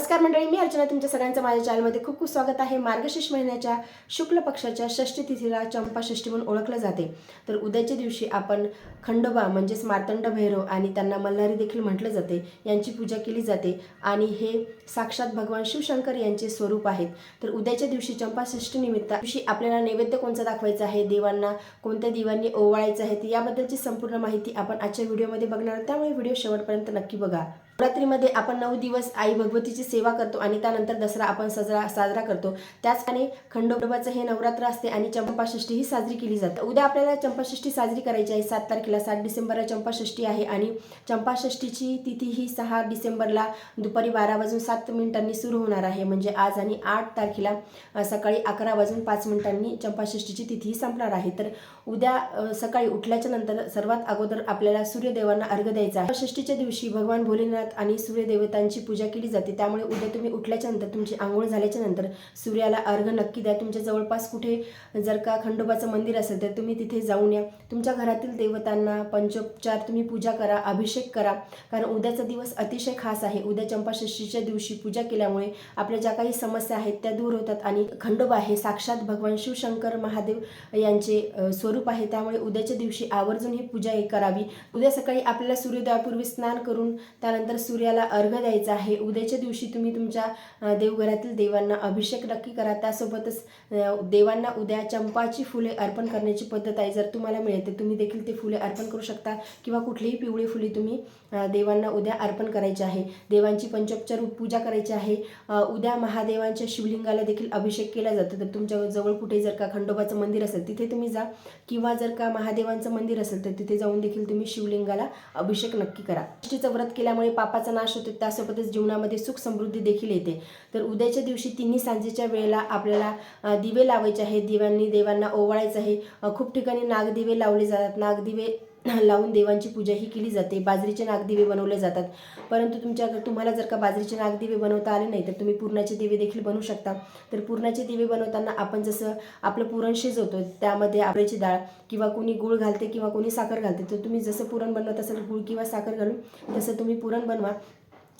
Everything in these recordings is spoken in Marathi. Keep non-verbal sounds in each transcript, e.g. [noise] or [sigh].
नमस्कार मंडळी मी अर्चना तुमच्या सगळ्यांचं माझ्या चॅनलमध्ये खूप खूप स्वागत आहे. मार्गशीर्ष महिन्याच्या शुक्ल पक्षाच्या षष्ठी तिथीला चंपा षष्ठी म्हणून ओळखलं जाते. तर उद्याच्या दिवशी आपण खंडोबा म्हणजेच मार्तंड भैरव आणि त्यांना मल्हारी देखील म्हटलं जाते यांची पूजा केली जाते. आणि हे साक्षात भगवान शिवशंकर यांचे स्वरूप आहेत. तर उद्याच्या दिवशी चंपा षष्ठी दिवशी आपल्याला नैवेद्य कोणचा दाखवायचा आहे देवांना कोणत्या दिवांनी ओवाळायचं आहे याबद्दलची संपूर्ण माहिती आपण आजच्या व्हिडिओमध्ये बघणार त्यामुळे व्हिडिओ शेवटपर्यंत नक्की बघा. नवरात्रीमध्ये आपण नऊ दिवस आई भगवतीची सेवा करतो आणि त्यानंतर दसरा आपण साजरा साजरा करतो. त्याचप्रमाणे खंडोबाचं हे नवरात्र असते आणि चंपाषष्ठी ही साजरी केली जाते. उद्या आपल्याला चंपाषष्ठी साजरी करायची आहे. सात तारखेला सात डिसेंबरला चंपाषष्ठी आहे आणि चंपाषष्ठीची तिथी ही सहा डिसेंबरला दुपारी बारा वाजून सात मिनिटांनी सुरू होणार आहे. म्हणजे आज आणि आठ तारखेला सकाळी अकरा वाजून पाच मिनिटांनी चंपाषष्ठीची तिथी संपणार आहे. तर उद्या सकाळी उठल्याच्या नंतर सर्वात अगोदर आपल्याला सूर्यदेवांना अर्घ द्यायचा आहे. षष्ठीच्या दिवशी भगवान भोलेनाथ आणि सूर्यदेवतांची पूजा केली जाते. त्यामुळे उद्या तुम्ही उठल्याच्या नंतर तुमची आंघोळ झाल्याच्यानंतर सूर्याला अर्घ नक्की द्या. तुमच्या जवळपास कुठे जर का खंडोबाचं मंदिर असेल तर तुम्ही तिथे जाऊन या. तुमच्या घरातील देवतांना पंचोपचार तुम्ही पूजा करा अभिषेक करा. कारण उद्याचा दिवस अतिशय खास आहे. उद्या चंपाषष्ठीच्या दिवशी पूजा केल्यामुळे आपल्या ज्या काही समस्या आहेत त्या दूर होतात. आणि खंडोबा हे साक्षात भगवान शिवशंकर महादेव यांचे स्वरूप आहे. त्यामुळे उद्याच्या दिवशी आवर्जून ही पूजा हे करावी. उद्या सकाळी आपल्याला सूर्योदयापूर्वी स्नान करून त्यानंतर सूर्याला अर्घ द्यायचा आहे. उद्याच्या दिवशी तुम्ही तुमच्या देवघरातील देवांना अभिषेक नक्की करा. त्यासोबतच देवांना उद्या चंपाची फुले अर्पण करण्याची पद्धत आहे. जर तुम्हाला मिळते तुम्ही देखील ते फुले अर्पण करू शकता किंवा कुठलीही पिवळी फुले तुम्ही देवांना उद्या अर्पण करायची आहे. देवांची पंचोपचार पूजा करायची आहे. उद्या महादेवांच्या शिवलिंगाला देखील अभिषेक केला जातो. तर तुमच्या जवळ कुठे जर का खंडोबाचं मंदिर असेल तिथे तुम्ही जा. किंवा जर का महादेवांचं मंदिर असेल तर तिथे जाऊन देखील तुम्ही शिवलिंगाला अभिषेक नक्की करा. षष्टीचं व्रत केल्यामुळे पाप पापाचा नाश होतो त्यासोबतच जीवनामध्ये सुख समृद्धी देखील येते. तर उद्याच्या दिवशी तिन्ही सांजेच्या वेळेला आपल्याला दिवे लावायचे आहे दिव्यांनी देवांना ओवाळायचं आहे. खूप ठिकाणी नागदिवे लावले जातात. नागदिवे [clears throat] लावून देवांची पूजा ही केली जाते. बाजरीचे नागदिवे बनवले जातात. परंतु तुमच्या तुम्हाला जर का बाजरीचे नागदिवे बनवता आले नाही तर तुम्ही पुरणाचे दिवे देखील बनवू शकता. तर पुरणाचे दिवे बनवताना आपण जसं आपलं पुरण शिजवतो त्यामध्ये आपल्याची डाळ किंवा कोणी गुळ घालते किंवा कोणी साखर घालते तर तुम्ही जसं पुरण बनवत असाल गुळ किंवा साखर घालून तसं तुम्ही पुरण बनवा.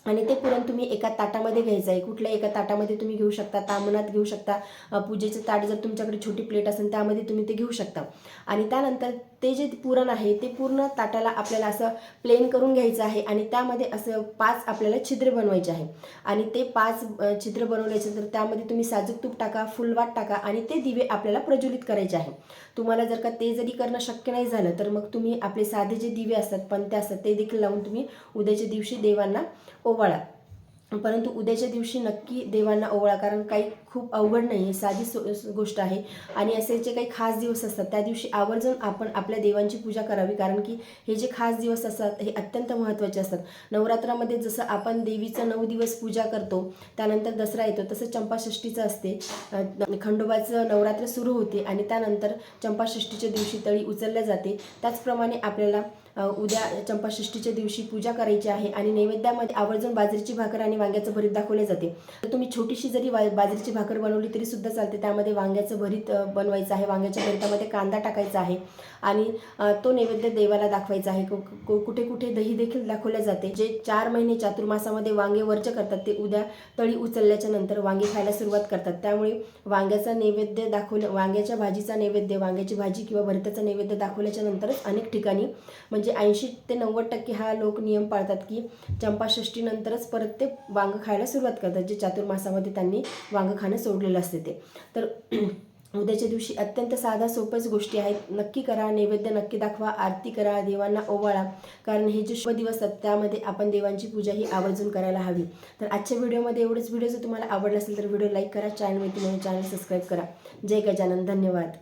आणि ते पुरण तुम्ही एका ताटामध्ये घ्यायचं आहे. कुठल्या एका ताटामध्ये तुम्ही घेऊ शकता तामणात घेऊ शकता पूजेचं ताट जर तुमच्याकडे छोटी प्लेट असेल त्यामध्ये तुम्ही ते घेऊ शकता. आणि त्यानंतर ते जे पुरण आहे ते पूर्ण ताटाला आपल्याला असं प्लेन करून घ्यायचं आहे आणि त्यामध्ये असं पाच आपल्याला छिद्र बनवायचे आहे. आणि ते पाच छिद्र बनवल्याचे तर त्यामध्ये तुम्ही साजूक तूप टाका फुलवाट टाका आणि ते दिवे आपल्याला प्रज्वलित करायचे आहे. तुम्हाला जर का ते जरी करणं शक्य नाही झालं तर मग तुम्ही आपले साधे जे दिवे असतात पणते असतात ते देखील लावून तुम्ही उद्याच्या दिवशी देवांना ओवाळा. परंतु उद्याच्या दिवशी नक्की देवांना ओवाळा कारण काही खूप अवघड नाही आहे साधी सो गोष्ट आहे. आणि असे जे काही खास दिवस असतात त्या दिवशी आवर्जून आपण आपल्या देवांची पूजा करावी कारण की हे जे खास दिवस असतात हे अत्यंत महत्त्वाचे असतात. नवरात्रामध्ये जसं आपण देवीचं नऊ दिवस पूजा करतो त्यानंतर दसरा येतो तसं चंपाषष्ठीचं असते. खंडोबाचं नवरात्र सुरू होते आणि त्यानंतर चंपाषष्ठीच्या दिवशी तळी उचलल्या जाते. त्याचप्रमाणे आपल्याला उद्या चंपाषष्ठीच्या दिवशी पूजा करायची आहे आणि नैवेद्यामध्ये आवर्जून बाजरीची भाकर आणि वांग्याचं भरीत दाखवले जाते. तर तुम्ही छोटीशी जरी वा बाजरीची भाकर बनवली तरी सुद्धा चालते. त्यामध्ये वांग्याचं भरीत बनवायचं आहे. वांग्याच्या भरीतामध्ये कांदा टाकायचा आहे आणि तो नैवेद्य देवाला दाखवायचा आहे. कु- कुठे कुठे दही देखील दाखवल्या जाते. जे चार महिने चातुर्मासामध्ये वांगे वर्ज करतात ते उद्या तळी उचलल्याच्या नंतर वांगे खायला सुरुवात करतात. त्यामुळे वांग्याचा नैवेद्य दाखवलं वांग्याच्या भाजीचा नैवेद्य वांग्याची भाजी किंवा भरताचा नैवेद्य दाखवल्याच्या नंतरच अनेक ठिकाणी म्हणजे ऐंशी ते नव्वद टक्के हा लोक नियम पाळतात की चंपाषष्टीनंतरच परत ते वांग खायला सुरुवात करतात जे चातुर्मासामध्ये त्यांनी वांग खाणं सोडलेलं असते ते. तर [clears throat] उद्याच्या दिवशी अत्यंत साधा सोप्याच गोष्टी आहेत. नक्की करा नैवेद्य नक्की दाखवा आरती करा देवांना ओवाळा. कारण हे जे शुभ दिवस आहेत त्यामध्ये आपण देवांची पूजा ही आवर्जून करायला हवी. तर आजच्या व्हिडिओमध्ये एवढेच. व्हिडिओ जर तुम्हाला आवडला असेल तर व्हिडिओ लाईक करा चॅनल माहिती म्हणून चॅनल सबस्क्राईब करा. जय गजानन. धन्यवाद.